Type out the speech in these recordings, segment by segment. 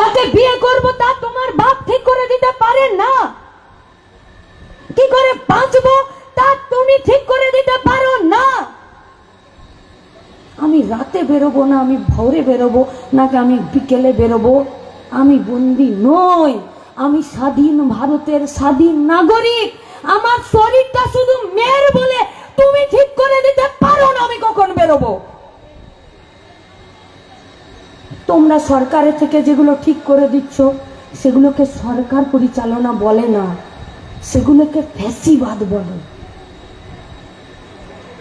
কাকে বিয়ে করব তা তোমার বাপ ঠিক করে দিতে পারে না। কি করে বাঁচবো তা তুমি ঠিক করে দিতে পারো না। আমি রাতে বেরোবো না, আমি ভোরে বেরোবো, নাকি আমি বিকেলে বেরোবো? আমি বন্দি নই, আমি স্বাধীন ভারতের স্বাধীন নাগরিক। আমার শরীরটা শুধু মেয়ের বলে তুমি ঠিক করে দিতে পারো না আমি কখন বেরোবো? তোমরা সরকারের থেকে যেগুলো ঠিক করে দিচ্ছ, সেগুলোকে সরকার পরিচালনা বলে না। সেগুলোকে ফ্যাসিবাদ বলে।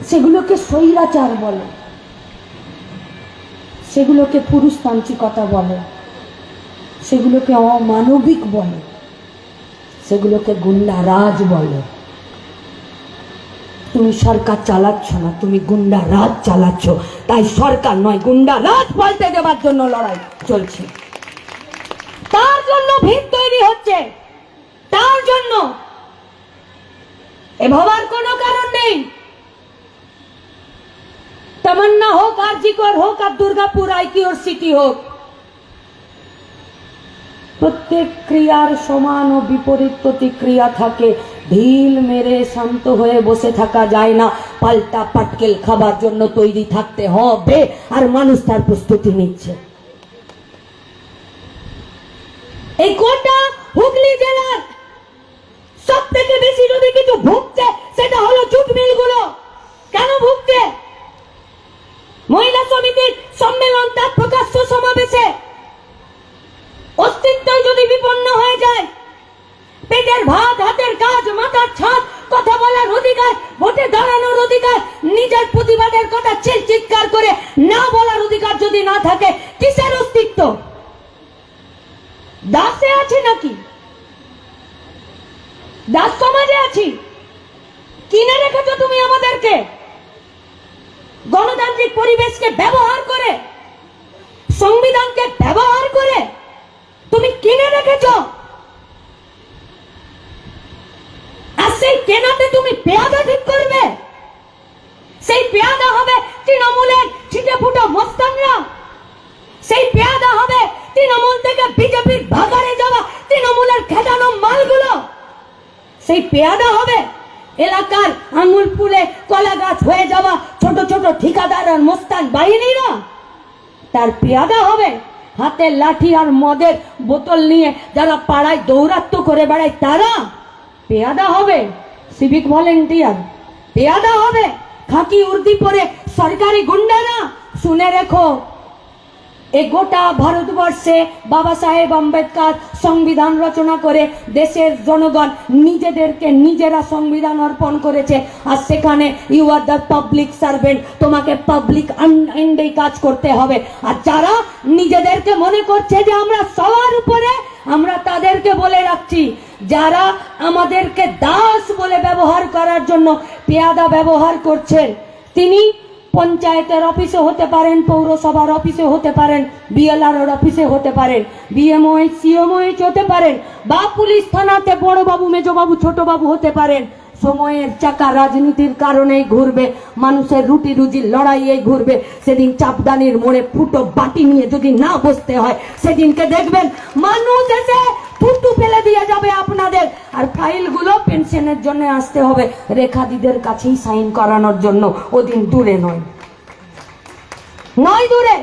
সেগুলোকে স্বৈরাচার বলে। সেগুলোকে পুরুষতান্ত্রিকতা বলে। সেগুলোকে অমানবিক বলে। সেগুলোকে গুন্ডা রাজ বলে। তুমি সরকার চালাচ্ছ না, তুমি গুন্ডা রাজ চালাচ্ছ। তাই সরকার নয়, গুন্ডা রাজ পাল্টে দেওয়ার জন্য লড়াই চলছে। তার জন্য ভিত তৈরি হচ্ছে। তার জন্য এ ভাবার কোনো কারণ নেই। তামান্না হোক আর জিকর হোক আর দুর্গাপুর আইকিওর সিটি হোক, প্রত্যেক ক্রিয়ার সমান ও বিপরীত প্রতিক্রিয়া থাকে। ঢিল মেরে শান্ত হয়ে বসে থাকা যায় না। পাল্টা পাটকেল খাবার জন্য তৈরি থাকতে হবে আর মানুষ তার প্রস্তুতি নিচ্ছে। এই গোটা হুগলি জেলার সব থেকে বেশি যদি কিছু ভুগছে, সেটা হলো জুট মিলগুলো। কেন ভুগছে? মহিলা সমিতির সম্মেলন তার প্রকাশ্য সমাবেশে। অস্তিত্ব যদি বিপন্ন হয়ে যায়, পেটের ভাত হাতের কাজ মাথার ছাদ, কথা বলার অধিকার, ভোটে দাঁড়ানোর অধিকার, নিজের প্রতিবাদের কথা চিল চিৎকার করে না বলার অধিকার যদি না থাকে, কিসের অস্তিত্ব? দাসে আছে নাকি? দাস সমাজে আছি। কিনে রেখেছো তুমি আমাদেরকে? গণতান্ত্রিক পরিবেশকে ব্যবহার করে, সংবিধানকে ব্যবহার করে, তুমি কিনে রেখেছ আর সেই কেনাতে তুমি পেয়াদা ঠিক করবে? সেই পেয়াদা হবে তৃণমূলের ছিটে ফুটো মস্তানরা। সেই পেয়াদা হবে তৃণমূল থেকে বিজেপির ভাগাড়ে যাওয়া তৃণমূলের খেটানো মালগুলো। সেই পেয়াদা হবে এলাকার আঙুল ফুলে কলা গাছ হয়ে যাওয়া ছোট ছোট ঠিকাদার আর মোস্তান বাহিনীরা। তার পেয়াদা হবে হাতে লাঠি আর মদের বোতল নিয়ে যারা পাড়ায় দৌরাত্ম করে বেড়ায় তারা। পেয়াদা হবে সিভিক ভলেন্টিয়ার পেয়াদা হবে, খাকি উর্দি পরে সরকারি গুন্ডারা, শুনে রেখো। এ গোটা ভারতবর্ষে বাবা সাহেব আম্বেদকর সংবিধান রচনা করে দেশের জনগণ নিজেদেরকে নিজেরা সংবিধান অর্পণ করেছে, আর সেখানে you are the public servant তোমাকে পাবলিক আন্ডাই কাজ করতে হবে। আর যারা নিজেদেরকে মনে করছে যে আমরা সবার উপরে, আমরা তাদেরকে বলে রাখছি যারা আমাদেরকে দাস বলে ব্যবহার করার জন্য পেয়াদা ব্যবহার করছেন, তিনি পঞ্চায়েতের অফিসে হতে পারেন, পৌরসভার অফিসে হতে পারেন বিএলআর অফিসে হতে পারেন বিএমওএইচ সিএমওএইচ হতে পারেন, বা পুলিশ থানাতে বড় বাবু, মেজো বাবু, ছোট বাবু হতে পারেন। সময়ের চাকা রাজনীতির কারণেই ঘুরবে, মানুষের রুটি রুজির লড়াইয়ে ঘুরবে। সেদিন চাপদানির মোড়ে ফুটো বাটি নিয়ে যদি না বসতে হয়, সেদিনকে দেখবেন মানুষ এসে ফুটু ফেলে দিয়ে যাবে আপনাদের। আর ফাইলগুলো পেনশনের জন্য আসতে হবে। রেখাদিদের কাছেই সাইন করানোর জন্য। ওদিন দূরে নয়। নয় দূরে।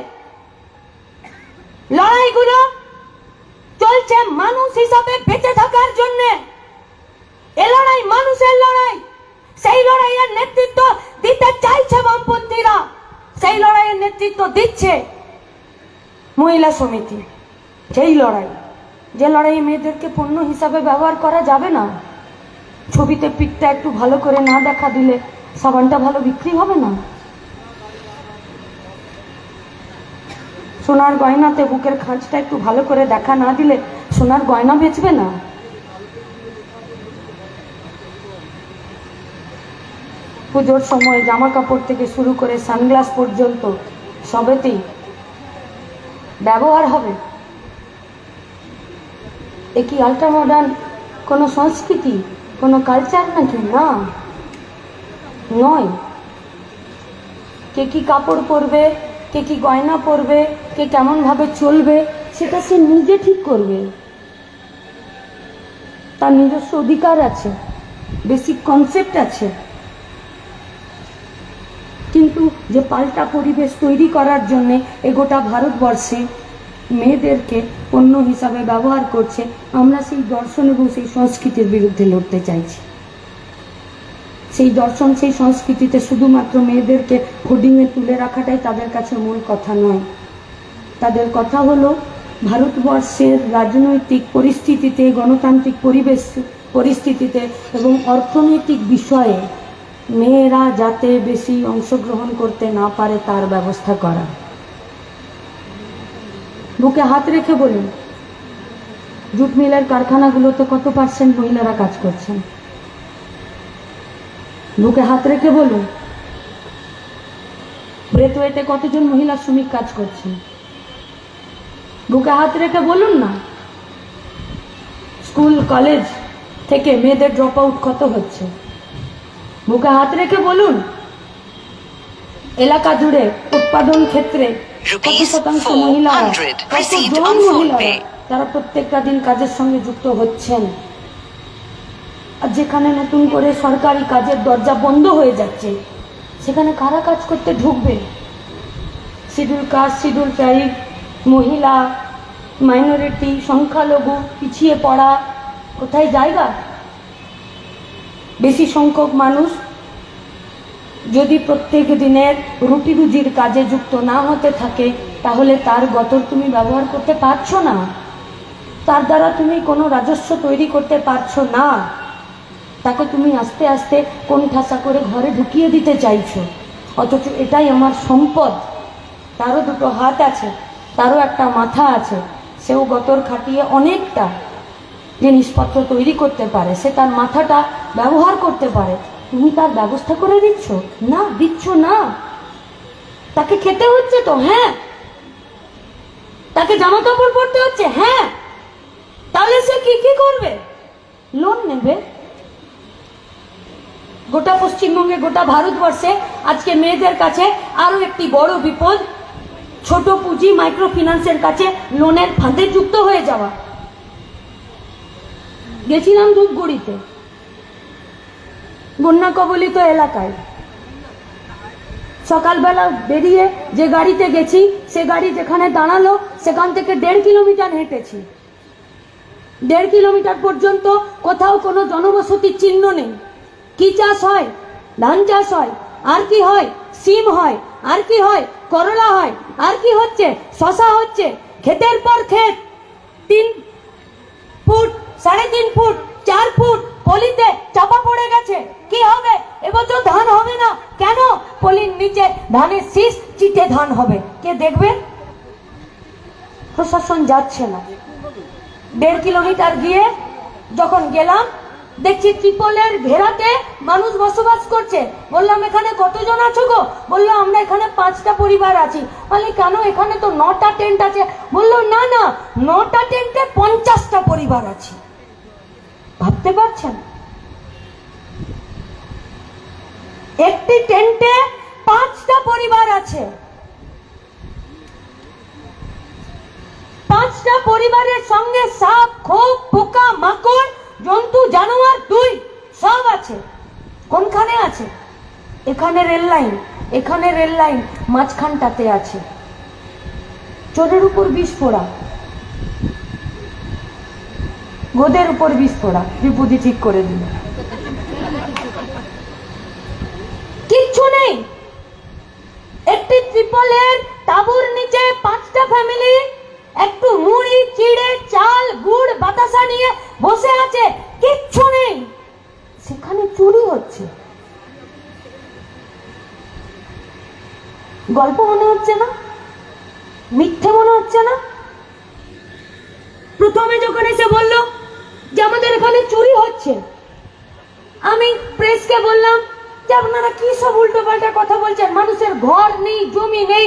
লড়াইগুলো চলছে মানুষ হিসাবে বেঁচে থাকার জন্য। এ লড়াই মানুষের লড়াই। সেই লড়াইয়ের নেতৃত্ব দিতে চাইছে বামপন্থীরা। সেই লড়াইয়ের নেতৃত্ব দিচ্ছে মহিলা সমিতি। সেই লড়াই। যে লড়াইয়ে মেয়েদেরকে পণ্য হিসাবে ব্যবহার করা যাবে না? ছবিতে পিকটা একটু ভালো করে না দেখা দিলে সাবানটা ভালো বিক্রি হবে না? সোনার গয়নাতে বুকের খাঁজটা একটু ভালো করে দেখা না দিলে সোনার গয়না বেচবে না? পুজোর সময় জামা কাপড় থেকে শুরু করে সানগ্লাস পর্যন্ত সবেতেই ব্যবহার হবে। এ কি আল্ট্রা মডার্ন কোনো সংস্কৃতি, কোনো কালচার নাকি? না। নয়। কে কি কাপড় পরবে, কে কি গয়না পরবে, কে কেমনভাবে চলবে, সেটা সে নিজে ঠিক করবে। তার নিজস্ব অধিকার আছে বেসিক কনসেপ্ট আছে। কিন্তু যে পাল্টা পরিবেশ তৈরি করার জন্যে এ গোটা ভারতবর্ষে মেয়েদেরকে পণ্য হিসাবে ব্যবহার করছে, আমরা সেই দর্শন এবং সেই সংস্কৃতির বিরুদ্ধে লড়তে চাইছি। সেই দর্শন, সেই সংস্কৃতিতে শুধুমাত্র মেয়েদেরকে হোর্ডিংয়ে তুলে রাখাটাই তাদের কাছে মূল কথা নয়। তাদের কথা হলো, ভারতবর্ষের রাজনৈতিক পরিস্থিতিতে, গণতান্ত্রিক পরিবেশ পরিস্থিতিতে এবং অর্থনৈতিক বিষয়ে মেয়েরা যাতে বেশি অংশগ্রহণ করতে না পারে তার ব্যবস্থা করা। বুকে হাত রেখে বলুন জুট মিলের কারখানাগুলোতে কত পার্সেন্ট মহিলারা কাজ করছেন? বুকে হাত রেখে বলুন ব্রেথওয়েতে কতজন মহিলা শ্রমিক কাজ করছেন? বুকে হাত রেখে বলুন না, স্কুল, কলেজ থেকে মেয়েদের ড্রপ আউট কত হচ্ছে? বুকে হাত রেখে বলুন, এলাকা জুড়ে উৎপাদন ক্ষেত্রে Rupees শতাংশ মহিলারা 400 কতজন received on মহিলারা PhonePe. তারা প্রত্যেকটা দিন কাজের সঙ্গে যুক্ত হচ্ছেন। আর যেখানে নতুন করে সরকারি কাজের দরজা বন্ধ হয়ে যাচ্ছে সেখানে কারা কাজ করতে ঢুকবে? শিডিউল কাস্ট শিডিউল ট্রাইব মহিলা মাইনরিটি সংখ্যালঘু পিছিয়ে পড়া কোথায় জায়গা? বেশি সংখ্যক মানুষ যদি প্রত্যেক দিনের রুটি রুজির কাজে যুক্ত না হতে থাকে, তাহলে তার গতর তুমি ব্যবহার করতে পারছ না। তার দ্বারা তুমি কোনো রাজস্ব তৈরি করতে পারছ না। তাকে তুমি আস্তে আস্তে কোন ঠাসা করে ঘরে ঢুকিয়ে দিতে চাইছো। অথচ এটাই আমার সম্পদ। তারও দুটো হাত আছে, তারও একটা মাথা আছে, সেও গতর খাটিয়ে অনেকটা জিনিসপত্র তৈরি করতে পারে, সে তার মাথাটা ব্যবহার করতে পারে। তুমি তার ব্যবস্থা করে দিচ্ছ? না দিচ্ছ না। তাকে খেতে হচ্ছে তো হ্যাঁ। তাকে জামা কাপড় পরতে হচ্ছে হ্যাঁ। তাহলে সে কি কি করবে? লোন নেবে। গোটা পশ্চিমবঙ্গে, গোটা ভারতবর্ষে আজকে মেয়েদের কাছে আরও একটি বড় বিপদ। ছোট পুঁজি মাইক্রো ফিন্যান্সের কাছে লোনের ফাঁদে যুক্ত হয়ে যাওয়া। গেছিলাম ধূপগুড়িতে। বন্যা কবলিত এলাকায়। সকালবেলা বেরিয়ে যে গাড়িতে গেছি, সে গাড়ি যেখানে দাঁড়াল, সেখান থেকে দেড় কিলোমিটার হেঁটেছি। দেড় কিলোমিটার পর্যন্ত কোথাও কোনো জনবসতির চিহ্ন নেই। কি চাষ হয়? ধান চাষ হয়। আর কি হয়? সিম হয়। আর কি হয়? করলা হয়। আর কি হচ্ছে? শশা হচ্ছে। ক্ষেতের পর ক্ষেত। তিন ফুট, সাড়ে তিন ফুট, চার ফুট পলিতে চাপা পড়ে গেছে কি হবে এবছর ধান হবে না কেন পলির নিচে ধানের শীষ চিটে ধান হবে। কে দেখবে? প্রশাসন যাচ্ছে না। দেড় কিলোমিটার গিয়ে যখন গেলাম, দেখছি ত্রিপলের ঘেরাতে মানুষ বসবাস করছে। বললাম, এখানে কতজন আছো গো? বলল আমরা এখানে পাঁচটা পরিবার আছি। বলি, কেন? এখানে তো নটা টেন্ট আছে। বলল, না না, নটা টেন্টে পঞ্চাশটা পরিবার আছে। ভাবতে পারছেন? একটি টেন্টে পাঁচটা পরিবার আছে। পাঁচটা পরিবারের সঙ্গে সাপ, খোপ, পোকা, মাকড়, জন্তু, জানোয়ার, দুই সব আছে। কোনখানে আছে? এখানে রেল লাইন, এখানে রেল লাইন, মাঝখানটাতে আছে। চোরের উপর বিষ ফোড়া গোদের উপর বিষ ফোড়া বিপুদি ঠিক করে দিল। কিচ্ছু নেই। একটি ত্রিপলের তাঁবুর নিচে পাঁচটা ফ্যামিলি একটু মুড়ি, চিড়ে, চাল, গুড়, বাতাসা নিয়ে বসে আছে। কিচ্ছু নেই। সেখানে চুরি হচ্ছে। গল্প মনে হচ্ছে না? মিথ্যে মনে হচ্ছে না? প্রথমে যখন এসে বলল যে আমাদের এখানে চুরি হচ্ছে, আমি প্রেসকে বললাম আপনারা কি সব উল্টো পাল্টা কথা বলছেন? মানুষের ঘর নেই, জমি নেই,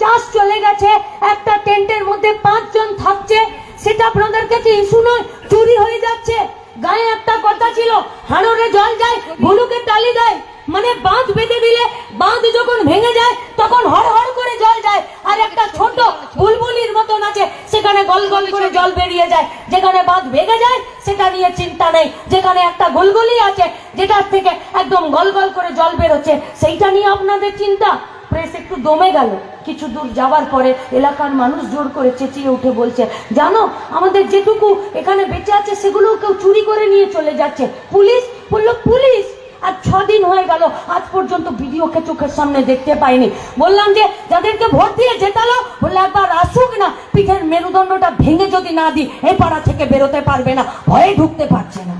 চাষ চলে গেছে, একটা টেন্টের মধ্যে পাঁচজন থাকছে, সেটা আপনাদের কাছে ইস্যু নয়, চুরি হয়ে যাচ্ছে। গায়ে একটা কথা ছিল, হাড়রে জল যায় ভুলুকে টালি দেয়। মানে বাঁধ বেঁধে দিলে বাঁধ যখন ভেঙে যায়, তখন হর হর করে জল যায়। আর একটা ছোট বুলবুলির মতন আছে, সেখানে গল গল করে জল বেরিয়ে যায়। যেখানে বাঁধ ভেঙে যায়, সেটা নিয়ে চিন্তা নেই। যেখানে একটা গুলগুলি আছে, যেটার থেকে একদম গল গল করে জল বেরোচ্ছে, সেইটা নিয়ে আপনাদের চিন্তা? প্রেস একটু দমে গেল। কিছু দূর যাওয়ার পরে এলাকার মানুষ জোর করে চেঁচিয়ে উঠে বলছে, জানো, আমাদের যেটুকু এখানে বেঁচে আছে সেগুলো কেউ চুরি করে নিয়ে চলে যাচ্ছে। পুলিশ, বলল, পুলিশ! আর ছদিন হয়ে গেল, আজ পর্যন্ত ভিডিওকে চোখের সামনে দেখতে পাইনি। বললাম যে, যাদেরকে ভোট দিয়ে জেতালো, বললে, একবার আসুক না, পিঠের মেরুদণ্ডটা ভেঙে যদি না দিই এই পাড়া থেকে বেরোতে পারবে না, ভয়ে ঢুকতে পারছে না।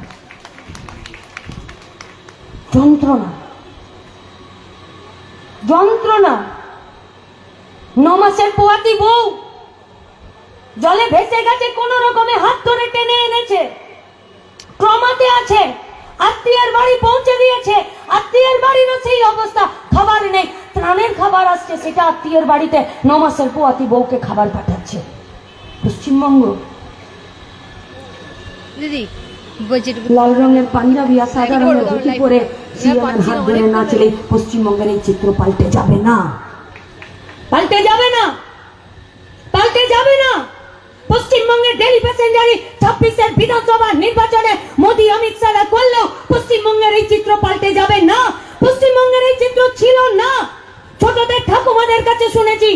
যন্ত্রণা। যন্ত্রণা। ন মাসের পোয়াতি বউ, জলে ভেসে গেছে, কোন রকমে হাত ধরে টেনে এনেছে, ট্রমাতে আছে। আত্মীয়ের বাড়ি পৌঁছে দিয়েছে। আত্মীয়ের বাড়িরও সেই অবস্থা। খাবার নেই। ত্রাণের খাবার আসছে। সেটা আত্মীয়ের বাড়িতে ন মাসের পোয়াতি বউকে খাবার পাঠাচ্ছে। পশ্চিমবঙ্গ। দিদি লাল রঙের পাঞ্জাবি আর সাদা রঙের ধুতি পরে হাত ধরে নাচলে পশ্চিমবঙ্গের এই চিত্র পাল্টে যাবে না পাল্টে যাবে না। পাল্টে যাবে না। পশ্চিমবঙ্গের ডেলি প্যাসেঞ্জারি ছাব্বিশের বিধানসভা নির্বাচনে মোদী, অমিত শাহ করলেও পশ্চিমবঙ্গের এই চিত্র পাল্টে যাবে না। পশ্চিমবঙ্গের এই চিত্র ছিল না। ছোটদের ঠাকুমাদের কাছে শুনেছি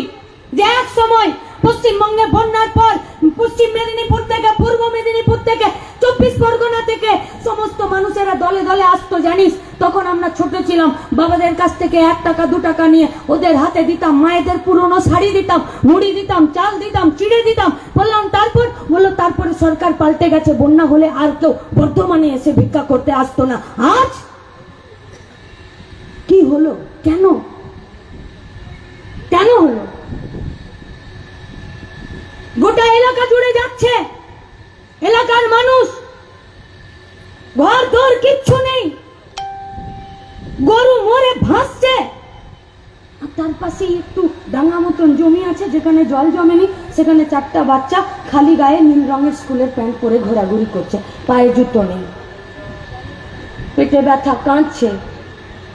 যে এক সময় পশ্চিমবঙ্গে বন্যার পর পশ্চিম মেদিনীপুর থেকে, পূর্ব মেদিনীপুর থেকে, চব্বিশ পরগনা থেকে সমস্ত মানুষেরা দলে দলে আসতো, জানিস? তখন আমরা ছোট ছিলাম, বাবাদের কাছ থেকে এক টাকা, দু টাকা নিয়ে ওদের হাতে দিতাম, মায়েদের পুরনো শাড়ি দিতাম, মুড়ি দিতাম, চাল দিতাম, চিড়ে দিতাম, বললাম, তারপর? বলল, তারপরে সরকার পাল্টে গেছে, বন্যা হলে আর কেউ বর্ধমানে এসে ভিক্ষা করতে আসতো না। আজ? কি হলো? কেন? কেন হলো? গোটা এলাকা জুড়ে যাচ্ছে, এলাকার মানুষ ঘর দর কিচ্ছু নেই। গরু মরে ভাসছে। আর তার পাশেই একটু ডাঙ্গা মতন জমি আছে, যেখানে জল জমেনি, সেখানে চারটা বাচ্চা খালি গায়ে নীল রঙের স্কুলের প্যান্ট পরে ঘোরাঘুরি করছে। পায়ে জুতো নেই। পেটে ব্যথা, কাঁদছে।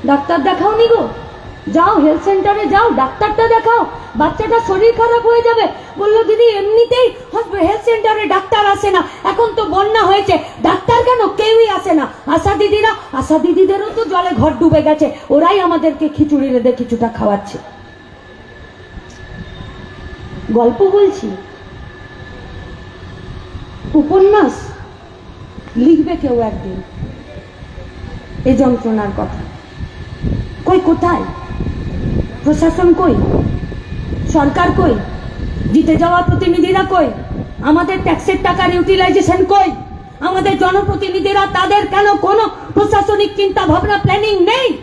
ডাক্তার দেখাওনি গো। যাও হেলথ সেন্টারে যাও, ডাক্তারটা দেখাও। বাচ্চাটা শরীর খারাপ হয়ে যাবে। বলল, দিদি, এমনিতেই হেলথ সেন্টারে ডাক্তার আসে না। এখন তো বন্যা হয়েছে। ডাক্তার কেন? কেউই আসে না। আশা দিদিরা, আশা দিদিদেরও তো জলে ঘর ডুবে গেছে। ওরাই আমাদেরকে খিচুড়ি রেঁধে কিছুটা খাওয়াচ্ছে। গল্প বলছি। উপন্যাস লিখবে কেউ একদিন। এই যন্ত্রণার কথা। কই, কোথায়? প্রশাসন কই? সরকার কই? জিতে যাওয়া প্রতিনিধিরা কই? আমাদের ট্যাক্সের টাকার ইউটিলাইজেশন কই? আমাদের জনপ্রতিনিধিরা তাদের কেন কোনো প্রশাসনিক চিন্তা ভাবনা প্ল্যানিং নেই?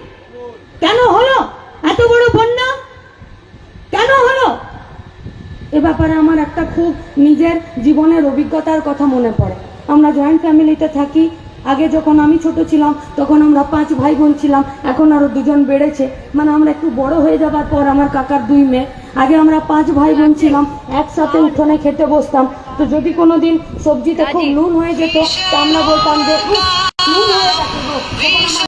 কেন হলো? এত বড় বন্যা? কেন হলো? এ ব্যাপারে আমার একটা খুব নিজের জীবনের অভিজ্ঞতার কথা মনে পড়ে। আমরা জয়েন্ট ফ্যামিলিতে থাকি আগে যখন আমি ছোট ছিলাম তখন আমরা পাঁচ ভাই বোন ছিলাম এখন আরও দুজন বেড়েছে। মানে আমরা একটু বড় হয়ে যাবার পর আমার কাকার দুই মেয়ে। আগে আমরা পাঁচ ভাই বোন ছিলাম একসাথে উঠোনে খেতে বসতাম। তো যদি কোনো দিন সবজিতে খুব নুন হয়ে যেত তা আমরা বলতাম যে নুন হয়ে গেছে গো।" তখন আমার